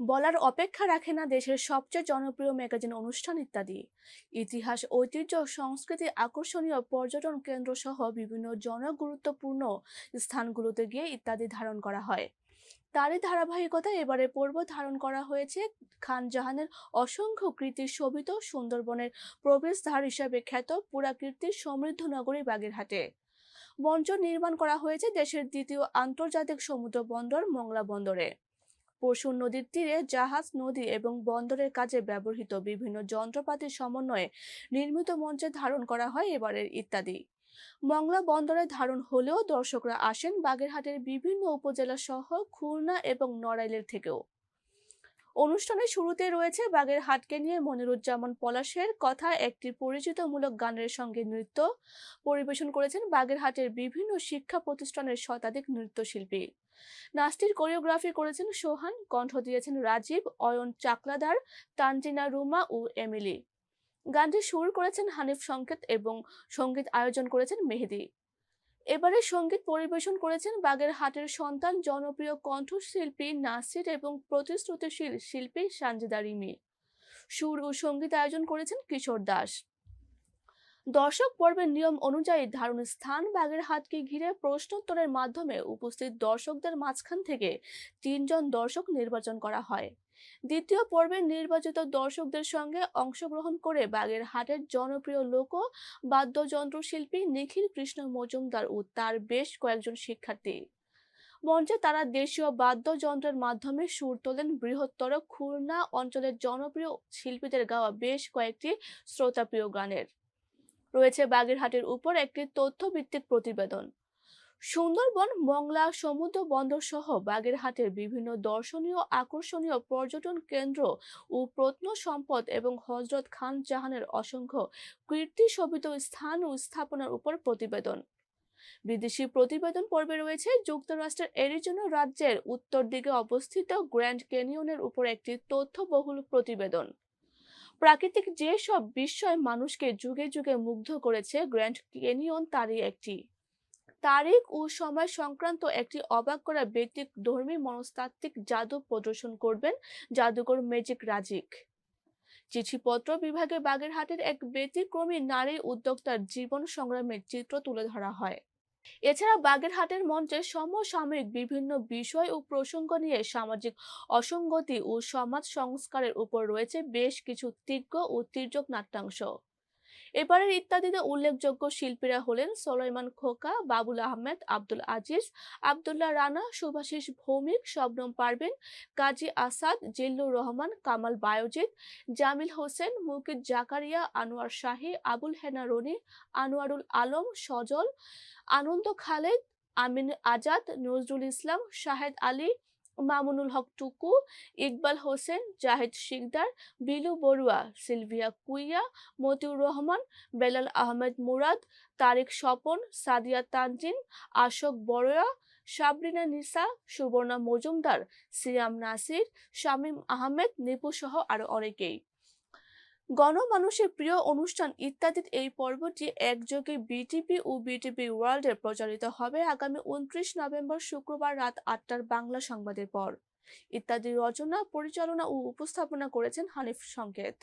বলার অপেক্ষা রাখে না দেশের সবচেয়ে জনপ্রিয় ম্যাগাজিন অনুষ্ঠান ইত্যাদি। ইতিহাস, ঐতিহ্য, সংস্কৃতি আকর্ষণীয় পর্যটন কেন্দ্র সহ বিভিন্ন জনগুরুত্বপূর্ণ স্থানগুলোতে গিয়ে ইত্যাদি ধারণ করা হয়। তারই ধারাবাহিকতায় এবারে পর্ব ধারণ করা হয়েছে খান জাহানের অসংখ্য কৃতি শোভিত সুন্দরবনের প্রবেশদ্বার হিসাবে খ্যাত পুরাকীর্তির সমৃদ্ধ নগরী বাগেরহাটে। মঞ্চ নির্মাণ করা হয়েছে দেশের দ্বিতীয় আন্তর্জাতিক সমুদ্র বন্দর মংলা বন্দরে। পরশুর নদীর তীরে জাহাজ, নদী এবং বন্দরের কাজে ব্যবহৃত বিভিন্ন যন্ত্রপাতির সমন্বয়ে নির্মিত মঞ্চে ধারণ করা হয় এবারের ইত্যাদি। মংলা বন্দরে ধারণ হলেও দর্শকরা আসেন বাগেরহাটের বিভিন্ন উপজেলা সহ খুলনা এবং নড়াইলের থেকেও। অনুষ্ঠানের শুরুতে রয়েছে বাগেরহাটকে নিয়ে মনিরুজ্জামান পলাশের কথা, একটি পরিচিতমূলক গানের সঙ্গে নৃত্য পরিবেশন করেছেন বাগেরহাটের বিভিন্ন শিক্ষা প্রতিষ্ঠানের শতাধিক নৃত্যশিল্পী। নাচটির কোরিওগ্রাফি করেছেন সোহান, কণ্ঠ দিয়েছেন রাজীব, অয়ন চাকলাদার, তানজিনা রুমা ও এমিলি। গানটি সুর করেছেন হানিফ সংকেত এবং সংগীত আয়োজন করেছেন মেহেদি। এবারে সংগীত পরিবেশন করেছেন বাগেরহাটের সন্তান জনপ্রিয় কণ্ঠশিল্পী নাসির এবং প্রতিশ্রুতিশীল শিল্পী সানজিদা রিমি। সুর ও সংগীত আয়োজন করেছেন কিশোর দাস। দর্শক পর্বের নিয়ম অনুযায়ী ধারণ স্থান বাগেরহাটকে ঘিরে প্রশ্নোত্তরের মাধ্যমে উপস্থিত দর্শকদের মাঝখান থেকে তিনজন দর্শক নির্বাচন করা হয়। দ্বিতীয় পর্বে নির্বাচিত দর্শকদের সঙ্গে অংশগ্রহণ করে বাগেরহাটের জনপ্রিয় লোক বাদ্যযন্ত্র শিল্পী নিখিল কৃষ্ণ মজুমদার ও তার বেশ কয়েকজন শিক্ষার্থী। মঞ্চে তারা দেশীয় বাদ্যযন্ত্রের মাধ্যমে সুর তোলেন বৃহত্তর খুলনা অঞ্চলের জনপ্রিয় শিল্পীদের গাওয়া বেশ কয়েকটি শ্রোতাপ্রিয় গানের। রয়েছে বাগেরহাটের উপর একটি তথ্যভিত্তিক প্রতিবেদন। সুন্দরবন, মংলা, সমুদ্র বন্দর সহ বাগেরহাটের বিভিন্ন দর্শনীয়, আকর্ষণীয় পর্যটন কেন্দ্র ও প্রত্ন সম্পদ এবং হজরত খান জাহানের অসংখ্য কীর্তি শোভিত স্থান ও স্থাপনার উপর প্রতিবেদন। বিদেশি প্রতিবেদন পর্বে রয়েছে যুক্তরাষ্ট্রের এরিজোনা রাজ্যের উত্তর দিকে অবস্থিত গ্র্যান্ড ক্যানিয়নের উপর একটি তথ্যবহুল প্রতিবেদন। প্রাকৃতিক যেসব বিস্ময় মানুষকে যুগে যুগে মুগ্ধ করেছে, গ্র্যান্ড ক্যানিয়ন তারই একটি। তারিখ ও সময় সংক্রান্ত একটি অবাক করা ব্যক্তিক ধর্মী মনস্তাত্ত্বিক জাদু প্রদর্শন করবেন জাদুকর ম্যাজিক রাজিক। চিঠিপত্র বিভাগে বাগেরহাটের এক ব্যতিক্রমী নারী উদ্যোক্তার জীবন সংগ্রামের চিত্র তুলে ধরা হয়। এছাড়া বাগেরহাটের মঞ্চে সমসাময়িক বিভিন্ন বিষয় ও প্রসঙ্গ নিয়ে সামাজিক অসঙ্গতি ও সমাজ সংস্কারের উপর রয়েছে বেশ কিছু তীব্র ও তির্যক নাট্যাংশ। এবারের ইত্যাদিতে উল্লেখযোগ্য শিল্পীরা হলেন সোলাইমান খোকা, বাবুল আহমেদ, আব্দুল আজিজ, আবদুল্লাহ রানা সুভাষিস ভৌমিক, শবনম পারভিন, কাজী আসাদ, জিল্লুর রহমান, কামাল বায়োজিৎ, জামিল হোসেন মুকিদ জাকারিয়া, আনোয়ার শাহী, আবুল হেনা রনি, আনোয়ারুল আলম, সজল, আনন্দ খালেদ, আমিন আজাদ, নজরুল ইসলাম, শাহেদ আলী মামুনুল হক টুকু, ইকবাল হোসেন, জাহিদ শিকদার, বিলু বড়ুয়া, সিলভিয়া কুইয়া, মতিউর রহমান, বেলাল আহমেদ মুরাদ, তারিক স্বপন, সাদিয়া তানজিন, আশোক বড়য়া, সাবরিনা নিসা, সুবর্ণা মজুমদার, সিয়াম নাসির, শামীম আহমেদ, নিপু সহ আরও অনেকেই। গণমানুষের প্রিয় অনুষ্ঠান ইত্যাদির এই পর্বটি একযোগে বিটিপি ও বিটিপি ওয়ার্ল্ডে প্রচারিত হবে আগামী উনত্রিশ নভেম্বর শুক্রবার রাত আটটার বাংলা সংবাদের পর। ইত্যাদি রচনা, পরিচালনা ও উপস্থাপনা করেছেন হানিফ সংকেত।